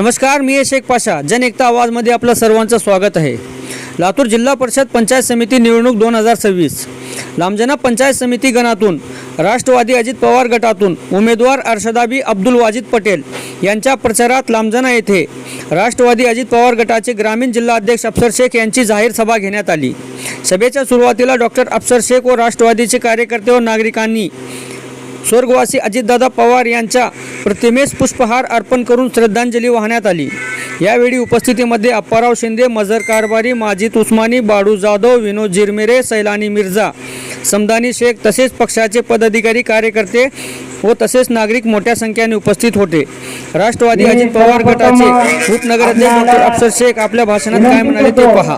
नमस्कार मी शेख पाशा. जन एकता आवाजमध्ये आपलं सर्वांचं स्वागत आहे. लातूर जिल्हा परिषद पंचायत समिती निवडणूक दोन हजार सव्वीस. लांबजना पंचायत समिती गणातून राष्ट्रवादी अजित पवार गटातून उमेदवार अर्षदाबी अब्दुल वाजिद पटेल यांच्या प्रचारात लांबजना येथे राष्ट्रवादी अजित पवार गटाचे ग्रामीण जिल्हा अध्यक्ष अफसर शेख यांची जाहीर सभा घेण्यात आली. सभेच्या सुरुवातीला डॉक्टर अफसर शेख व राष्ट्रवादीचे कार्यकर्ते व नागरिकांनी स्वर्गवासी अजितदादा पवार यांच्या प्रतिमेस पुष्पहार अर्पण करून श्रद्धांजली वाहण्यात आली. यावेळी उपस्थितीमध्ये अप्पाराव शिंदे मजर कारभारी माजिद उस्मानी बाडू जाधव विनोद जिरमेरे सैलानी मिर्झा समदानी शेख तसेच पक्षाचे पदाधिकारी कार्यकर्ते व तसेच नागरिक मोठ्या संख्येने उपस्थित होते. राष्ट्रवादी अजित पवार गटाचे उपनगराध्यक्ष डॉक्टर अफसर शेख आपल्या भाषणात काय म्हणाले ते पहा.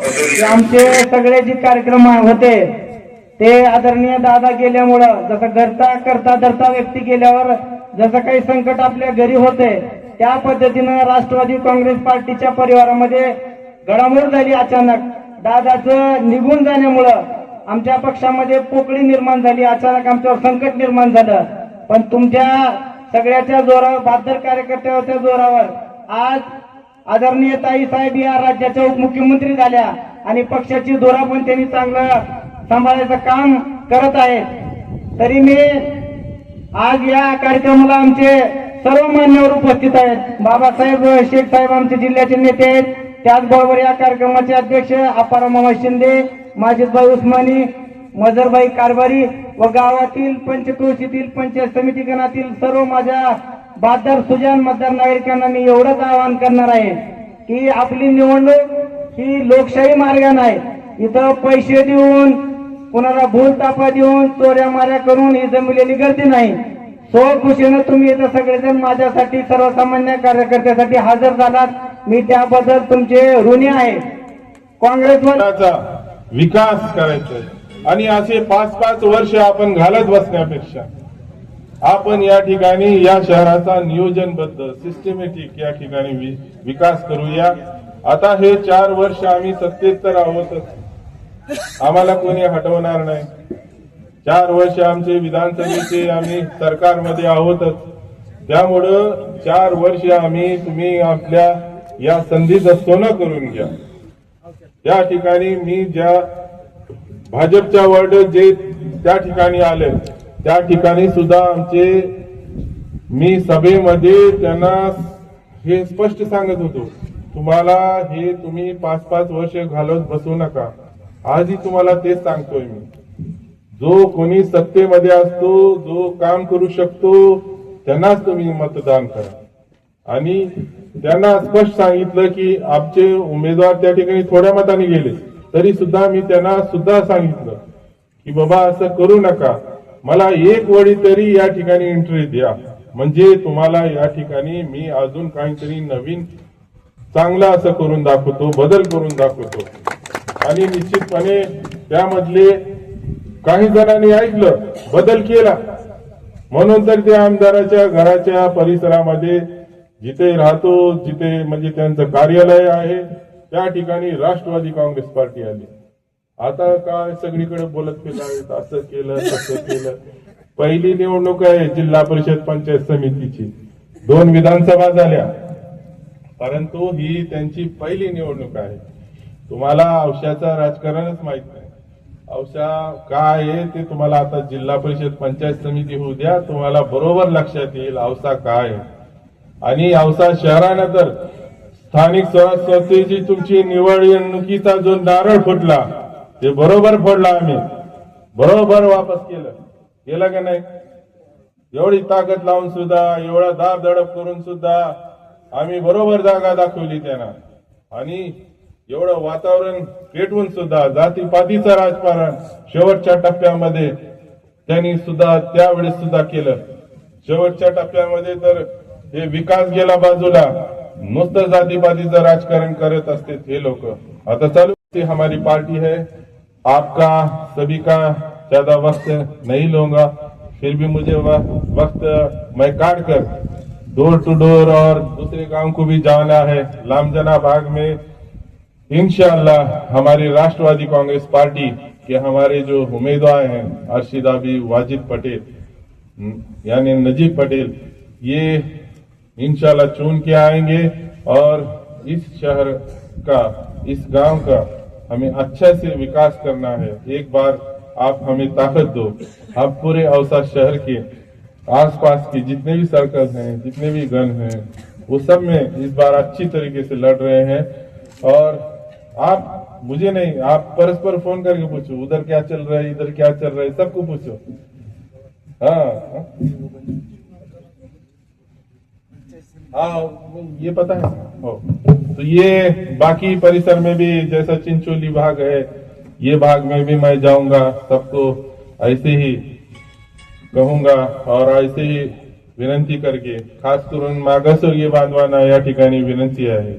आमचे सगळे जे कार्यक्रम होते ते आदरणीय दादा गेल्यामुळं जसं करता करता धरता व्यक्ती गेल्यावर जसं काही संकट आपल्या घरी होते त्या पद्धतीनं राष्ट्रवादी काँग्रेस पार्टीच्या परिवारामध्ये घडामोड झाली अचानक. दादाचं निघून जाण्यामुळं आमच्या पक्षामध्ये पोकळी निर्माण झाली अचानक आमच्यावर संकट निर्माण झालं. पण तुमच्या सगळ्याच्या जोरावर बहात्तर कार्यकर्त्याच्या जोरावर आज आदरणीय ताई साहेब या राज्याच्या उपमुख्यमंत्री झाल्या आणि पक्षाची धोरा पण त्यांनी चांगलं सांभाळायचं काम करत आहेत तरी मी आज या कार्यक्रमाला आमचे सर्व मान्यवर उपस्थित आहेत. बाबासाहेब शेख साहेब आमचे जिल्ह्याचे नेते आहेत. त्याचबरोबर या कार्यक्रमाचे अध्यक्ष अपारा मामा शिंदे माजिदभाई उस्मानी मजरबाई कारभारी व गावातील पंचक्रोशीतील पंचायत समिती गणातील सर्व माझ्या बहादर सुजान मतदार नागरिकांना मी एवढंच आवाहन करणार आहे की आपली निवडणूक ही लोकशाही मार्गाने आहे. इथं पैसे देऊन कुणाला भूल तापा देऊन चोऱ्या माऱ्या करून ही जमलेली गर्दी नाही. सो खुशीनं तुम्ही इथं सगळेजण माझ्यासाठी सर्वसामान्य कार्यकर्त्यासाठी हजर झालात. मी त्याबद्दल तुमचे ऋणी आहे. काँग्रेसचा विकास करायचा आणि असे पाच पाच वर्ष आपण घालत बसण्यापेक्षा आपण या ठिकाणी या शहराचा नियोजनबद्ध सिस्टमॅटिक या ठिकाणी विकास करूया. आता हे चार वर्ष आम्ही सत्तेत तर आहोतच. आम्हाला कोणी हटवणार नाही. चार वर्ष आमचे विधानसभेचे आम्ही सरकारमध्ये आहोतच. त्यामुळं चार वर्ष आम्ही तुम्ही आपल्या या संधीचं सोनं करून घ्या. या ठिकाणी मी ज्या भाजपच्या वर्ड जे त्या ठिकाणी आले त्या ठिकाणी सुद्धा आमचे मी सभेमध्ये त्यांना हे स्पष्ट सांगत होतो. तुम्हाला हे तुम्ही पाच पाच वर्ष घालवत बसू नका. आजही तुम्हाला तेच सांगतोय मी. जो कोणी सत्तेमध्ये असतो जो काम करू शकतो त्यांनाच तुम्ही मतदान करा. आणि त्यांना स्पष्ट सांगितलं की आमचे उमेदवार त्या ठिकाणी थोड्या मताने गेले तरी सुद्धा मी त्यांना सुद्धा सांगितलं की बाबा असं करू नका. मला एक वडी तरी या ठिकाणी एंट्री द्या. म्हणजे तुम्हाला या ठिकाणी मी अजून काहीतरी नवीन चांगलं असं करून दाखवतो बदल करून दाखवतो. आणि निश्चितपणे त्यामधले काही जणांनी ऐकलं बदल केला. म्हणून तर त्या आमदाराच्या घराच्या परिसरामध्ये जिथे राहतो जिथे म्हणजे त्यांचं कार्यालय आहे त्या ठिकाणी राष्ट्रवादी काँग्रेस पार्टी आली. आता काय सगळीकडे बोलत फिरावेत असं केलं तसं केलं. पहिली निवडणूक आहे जिल्हा परिषद पंचायत समितीची. दोन विधानसभा झाल्या. परंतु ही त्यांची पहिली निवडणूक आहे. तुम्हाला औषधाचं राजकारणच माहीत नाही. औषा काय आहे ते तुम्हाला आता जिल्हा परिषद पंचायत समिती होऊ द्या तुम्हाला बरोबर लक्षात येईल औसा काय आहे. आणि औसा शहरानंतर स्थानिक स्वराज्य संस्थेची तुमची निवडणुकीचा जो नारळ फुटला ते बरोबर फोडला आम्ही. बरोबर वापस केलं. केलं का नाही? एवढी ताकद लावून सुद्धा एवढा दाब दडप करून सुद्धा आम्ही बरोबर जागा दाखवली त्यांना. आणि एवढं वातावरण पेटवून सुद्धा जातीपातीचं राजकारण शेवटच्या टप्प्यामध्ये त्यांनी सुद्धा त्यावेळेस सुद्धा केलं. शेवटच्या टप्प्यामध्ये तर हे विकास गेला बाजूला नुसतं जातीपातीचं राजकारण करत असते हे लोक. आता चालू हमारी पार्टी है. आपका सभी का ज्यादा वक्त नहीं लूंगा फिर भी मुझे वक्त मैं काट कर डोर टू डोर और दूसरे गांव को भी जाना है लामजना भाग में इंशाल्लाह हमारी राष्ट्रवादी कांग्रेस पार्टी के हमारे जो उम्मीदवार हैं, अर्शिदा वाजिद पटेल यानी नजीब पटेल, ये इंशाल्लाह चुन के आएँगे और इस शहर का, इस गाँव का हमें अच्छा से विकास करना है। एक बार आप हमें ताकत दो। आप पूरे अवसा शहर के आसपास के जितने भी सर्कल हैं, जितने भी गन हैं, वो सब में इस बार अच्छी तरीके से लड़ रहे हैं और आप मुझे नहीं, आप परस्पर फ़ोन करके पूछो, उधर क्या चल रहा है, इधर क्या चल रहा है, सबको पूछो। हाँ हाँ। ये पता है। हो। तो ये बाकी परिसर में भी जैसा चिंचोली भाग है, ये भाग में भी मैं जाऊँगा, सबको ऐसे ही कहूँगा और ऐसे ही विनंती करके खास करून मागासवर्गीय बांधवांना या ठिकाणी विनंती आहे